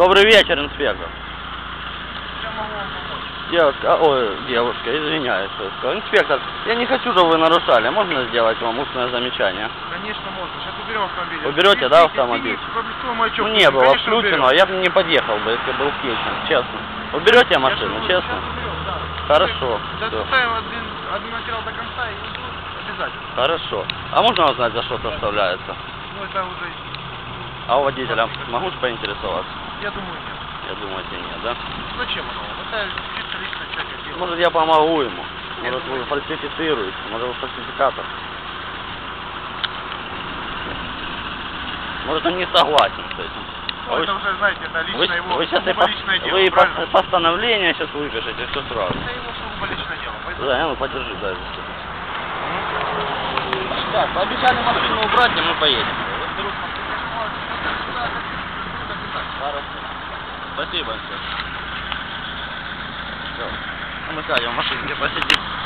Добрый вечер, инспектор. Девушка, ой, девушка, извиняюсь. Инспектор, я не хочу, чтобы вы нарушали. Можно сделать вам устное замечание? Конечно, можно. Сейчас уберем автомобиль. Уберете, да, автомобиль? Ну, не было Конечно, включено, уберем. я бы не подъехал бы, если был включен, честно. Уберете машину, честно? уберем, да. Хорошо. Доставим один, один материал до конца и обязательно. Хорошо. А можно узнать, за что составляется? Ну, это уже, А у водителя могу поинтересоваться? Я думаю, нет. Я думаете, нет, да? Зачем оно? Это чисто личная часть дела. Может, я помогу ему. Может, вы фальсифицируете. Может, вы фальсификатор. Может, он не согласен с этим. Ну, вы это уже, знаете, это Вы, лично его, вы сейчас сугубо личное дело, вы правильно? пос- постановление сейчас выпишете, все сразу. Это его сугубо личное дело. поэтому- Да, ну подержи, дай. Так, пообещали машину убрать, и мы поедем. Спасибо. Все. Ну, мы сядем в машине, посидим.